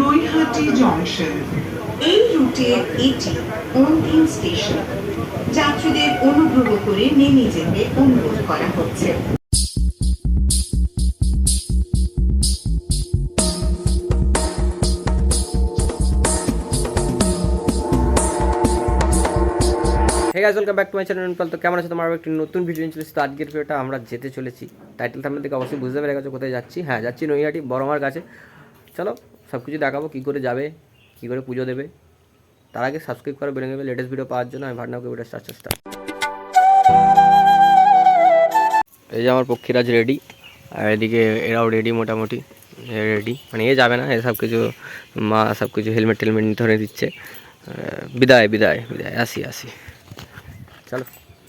Naihati junction. এই রুটে এটি অন্তিম স্টেশন। যাত্রীদের অনুগ্রহ করে নেমে যেতে অনুরোধ করা হচ্ছে। Hey guys welcome back to my channel তো কেমন আছে? তোমার একটি নতুন ভিডিও চলেছি তো আজকের ভিডিওটা আমরা যেতে চলেছি। টাইটেল থামলে থেকে অবশ্যই বুঝতে পেরে গেছো কোথায় যাচ্ছি? হ্যাঁ যাচ্ছি নৈহাটি, বড়মার কাছে। চলো সব কিছু দেখাবো, কী করে যাবে, কী করে পুজো দেবে। তার আগে সাবস্ক্রাইব করে বেড়ে নেবে লেটেস্ট ভিডিও পাওয়ার জন্য, আমি ভাটনাকে ভিডিও স্টার্ট স্টার্ট এই যে আমার পক্ষীরাজ রেডি আর এদিকে এরাও রেডি মোটামুটি রেডি মানে এ যাবে না, এ সব কিছু, মা সব কিছু হেলমেট টেলমেট ধরে দিচ্ছে। বিদায় বিদায় বিদায়, আসি আসি। চলো।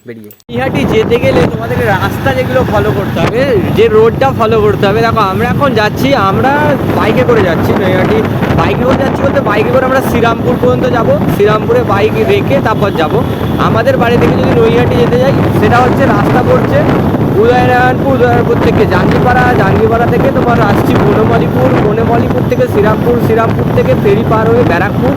বেরিয়ে। ইহাটি যেতে গেলে তোমাদেরকে রাস্তা যেগুলো ফলো করতে হবে, যে রোডটা ফলো করতে হবে, দেখো আমরা এখন যাচ্ছি, আমরা বাইকে করে যাচ্ছি নৈহাটি বাইকে করে যাচ্ছি বলতে বাইকে করে আমরা শ্রীরামপুর পর্যন্ত যাব, শ্রীরামপুরে বাইক রেখে তারপর যাব। আমাদের বাড়ি থেকে যদি নৈহাটি যেতে যাই, সেটা হচ্ছে রাস্তা পড়ছে উদয়নারায়ণপুর উদয়নারায়ণপুর থেকে জাঙ্গিপাড়া জাঙ্গিপাড়া থেকে তোমার আসছি বনমালীপুর বনমালীপুর থেকে শ্রীরামপুর শ্রীরামপুর থেকে ফেরি পার হয়ে ব্যারাকপুর।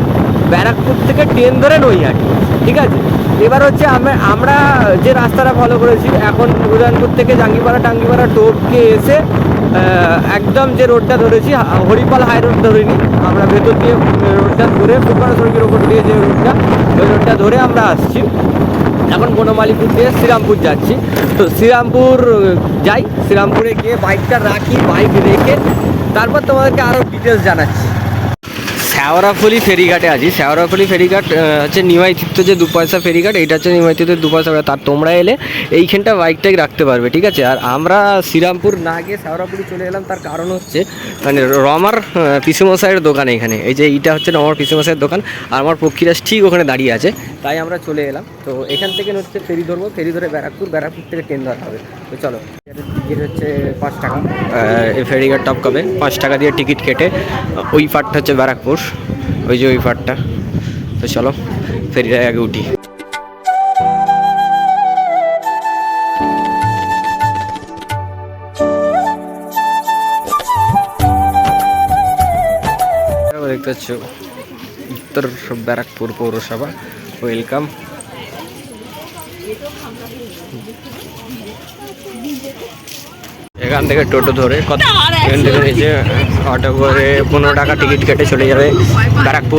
ব্যারাকপুর থেকে ট্রেন ধরে নৈহাটি, ঠিক আছে? এবার হচ্ছে আমরা যে রাস্তাটা ফলো করেছি, এখন উদয়নপুর থেকে জাঙ্গিপাড়া, টাঙ্গিপাড়া টোপকে এসে একদম যে রোডটা ধরেছি হরিপাল হাই রোড ধরিনি, আমরা ভেতর দিয়ে রোডটা ধরে ফুটপাড়া সড়কের ওপর দিয়ে যে রোডটা ওই রোডটা ধরে আমরা আসছি। এখন বনমালীপুর দিয়ে শ্রীরামপুর যাচ্ছি। তো শ্রীরামপুর যাই, শ্রীরামপুরে গিয়ে বাইকটা রাখি বাইক রেখে, তারপর তোমাদেরকে আরও ডিটেলস জানাচ্ছি। শ্যাওড়াফুলি ফেরিঘাটে আছি। শ্যাওড়াফুলি ফেরিঘাট হচ্ছে নিমাইতিত্ব যে দু পয়সা ফেরিঘাট এইটা হচ্ছে নিমাইতিত্বের দু পয়সা তার তোমরা এলে এইখানটা বাইক টাইক রাখতে পারবে, ঠিক আছে? আর আমরা শ্রীরামপুর না গিয়ে শ্যাওড়াফুলি চলে এলাম, তার কারণ হচ্ছে মানে রমার পিসেমশাইয়ের দোকান এখানে। এই যে এইটা হচ্ছে রমার পিসেমশাইয়ের দোকান, আর আমার পক্ষীরাজ ঠিক ওখানে দাঁড়িয়ে আছে, তাই আমরা চলে এলাম। তো এখান থেকে হচ্ছে ফেরি ধরবো, ফেরি ধরে ব্যারাকপুর ব্যারাকপুর থেকে ট্রেন ধরা হবে। তো চলো। টিকিট হচ্ছে পাঁচ টাকা। ফেরিঘাট টপ কবে? পাঁচ টাকা দিয়ে টিকিট কেটে, ওই পার্টটা হচ্ছে ব্যারাকপুর। ওই যে ওই পার্টটা তো চলো ফেরিটায় আগে উঠি। দেখতে পাচ্ছ, উত্তর ব্যারাকপুর পৌরসভা। ওয়েলকাম এখান থেকে টোটো ধরে কত এখান থেকে নিচে অটো করে পনেরো টাকা টিকিট কেটে চলে যাবে ব্যারাকপুর।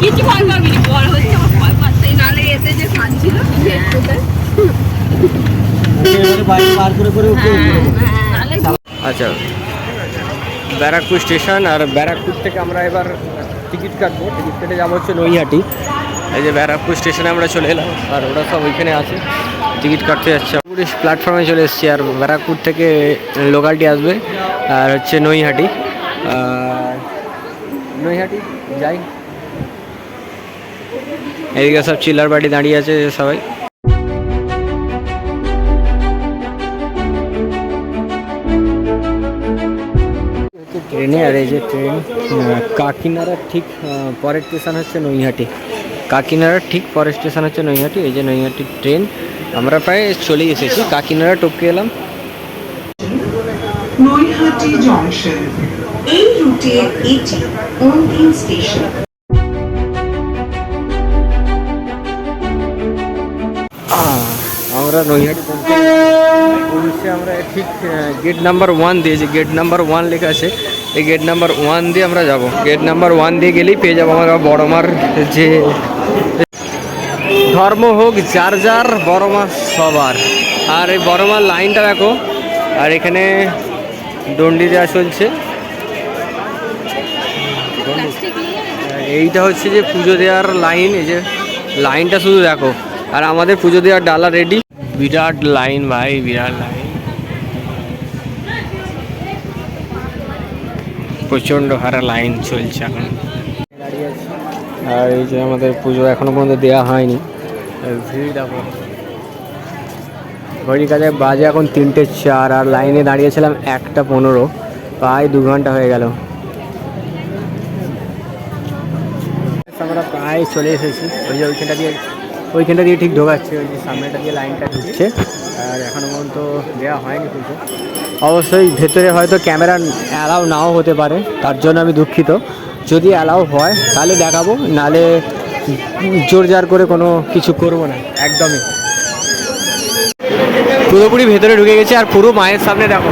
আচ্ছা ব্যারাকপুর স্টেশন আর ব্যারাকপুর থেকে আমরা এবার টিকিট কাটবো। টিকিট কেটে যাব হচ্ছে নৈহাটি। এই যে ব্যারাকপুর স্টেশনে আমরা চলে এলাম আর ওরা সব ওইখানে আছে। টিকিট কাটতে যাচ্ছে পুলিশ প্ল্যাটফর্মে চলে এসেছি আর ব্যারাকপুর থেকে লোকালটি আসবে আর হচ্ছে নৈহাটি। নৈহাটি, যাই। এদিকে সব চিল্লার বাড়ি দাঁড়িয়ে আছে সবাই। ট্রেনে, আর এই যে ট্রেন কাকিনাড়ার ঠিক পরের স্টেশন হচ্ছে নৈহাটি। কাকিনাড়ার ঠিক পরের স্টেশন হচ্ছে নৈহাটি, এই যে নৈহাটির ট্রেন। আমরা প্রায় চলে এসেছি কাকিনাড়া টপকে এলাম। নৈহাটি জংশন এই রুটে এটি অন্তিম স্টেশন। আমরা নৈহাটি পৌঁছে আমরা ঠিক গেট নাম্বার ওয়ান দিয়ে যে গেট নাম্বার ওয়ান লেখা আছে এই গেট নাম্বার ওয়ান দিয়ে আমরা যাব। গেট নাম্বার ওয়ান দিয়ে গেলেই পেয়ে যাব আমরা বড়মার যে ধর্ম হোক, যার যার বড়মা সবার। আর এই বড়মার লাইনটা দেখো, আর এখানে দণ্ডি দেওয়া চলছে। এইটা হচ্ছে যে পুজো দেওয়ার লাইন, এই যে লাইনটা শুধু দেখো। আর আমাদের পুজো দেওয়ার ডালা রেডি বিরাট লাইন ভাই, বিরাট লাইন। প্রচণ্ড হারা লাইন চলছে এখন। আর এই যে আমাদের পুজো এখনও পর্যন্ত দেওয়া হয়নি। ভিড় দেখো। ঘড়ি কাজে বাজে এখন তিনটে চার, আর লাইনে দাঁড়িয়েছিলাম একটা পনেরো, প্রায় দু ঘণ্টা হয়ে গেল। আমরা প্রায় চলে এসেছি। ওই যে ওইখানটা দিয়ে ওইখানটা দিয়ে ঠিক ঢোকাচ্ছে, ওই যে সামনেটা দিয়ে লাইনটা ঢুকছে। আর এখনও পর্যন্ত দেওয়া হয়নি পুজো। অবশ্যই ভেতরে হয়তো ক্যামেরা অ্যালাউ নাও হতে পারে, তার জন্য আমি দুঃখিত। যদি অ্যালাউ হয়, তাহলে দেখাবো, নালে জোর জার করে কোনো কিছু করব না, একদমই। পুরোপুরি ভেতরে ঢুকে গেছে আর পুরো মায়ের সামনে দেখো।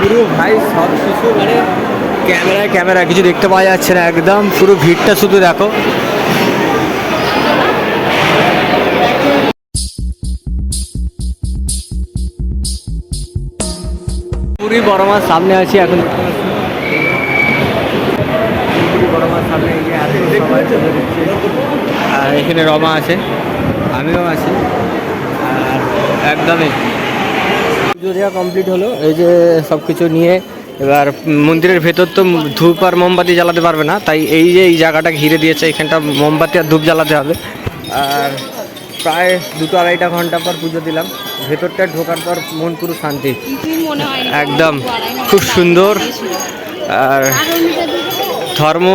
পুরো ভাই, সব কিছু মানে ক্যামেরায় ক্যামেরা, কিছু দেখতে পাওয়া যাচ্ছে না, একদম পুরো ভিড়টা শুধু দেখো। বড় মাছ সামনে আছি এখন। পুরী বড় মাছ সামনে সবাই চলে দিচ্ছে আর এখানে রমা আছে আমিও আছি। আর একদমই। পুজো দেওয়া কমপ্লিট হলো এই যে সব কিছু নিয়ে এবার মন্দিরের ভেতর তো ধূপ আর মোমবাতি জ্বালাতে পারবে না তাই এই যে এই জায়গাটা ঘিরে দিয়েছে এখানটা মোমবাতি আর ধূপ জ্বালাতে হবে। আর প্রায় দুটো আড়াইটা ঘণ্টা পর পুজো দিলাম। ভেতরটা ঢোকার পর মন পুরো শান্তি। একদম। খুব সুন্দর। আর ধর্ম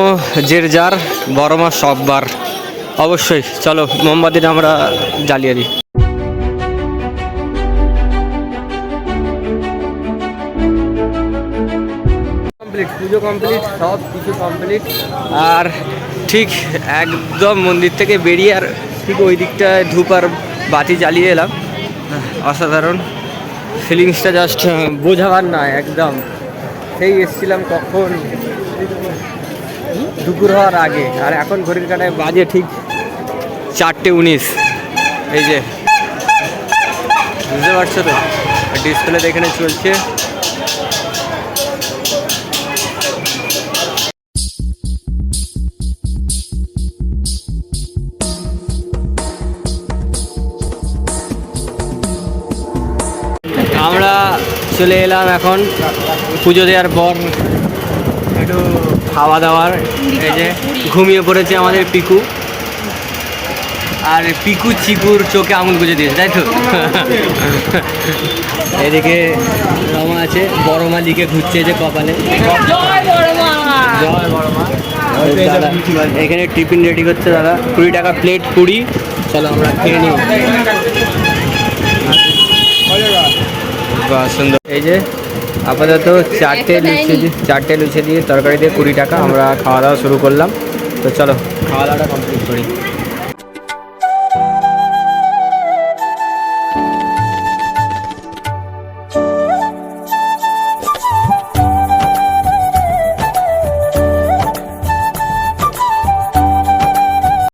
জের যার বড় মা সববার। অবশ্যই চলো মোমবাতিটা আমরা জ্বালিয়ে দিই। কমপ্লিট পুজো কমপ্লিট সব কিছু কমপ্লিট আর ঠিক একদম মন্দির থেকে বেরিয়ে আর ঠিক ওই দিকটায় ধূপ আর বাতি জ্বালিয়ে এলাম। অসাধারণ। ফিলিংসটা জাস্ট বোঝাবার না একদম। সেই এসছিলাম কখন? দুপুর হওয়ার আগে। আর এখন ঘড়ির কাটায় বাজে ঠিক চারটে উনিশ। এই যে, বুঝতে পারছ তো? ডিসপ্লেতে এখানে চলছে। চলে এলাম এখন পুজো দেওয়ার পর একটু খাওয়া দাওয়ার এই যে ঘুমিয়ে পড়েছে আমাদের পিকু। আর পিকু চিকুর চোখে আঙুল গুঁজে দিয়েছে তাই তো? এদিকে রমা আছে বড় মা দিকে ঘুরছে যে কপালে। এখানে টিফিন রেডি করছে দাদা। কুড়ি টাকা প্লেট কুড়ি। চলো আমরা খেয়ে নিই। বাহ সুন্দর। এই যে আপাতত চারটে লুচি চারটে লুচি দিয়ে তরকারি দিয়ে কুড়ি টাকা আমরা খাওয়া দাওয়া শুরু করলাম। তো চলো খাওয়া দাওয়াটা কমপ্লিট করি।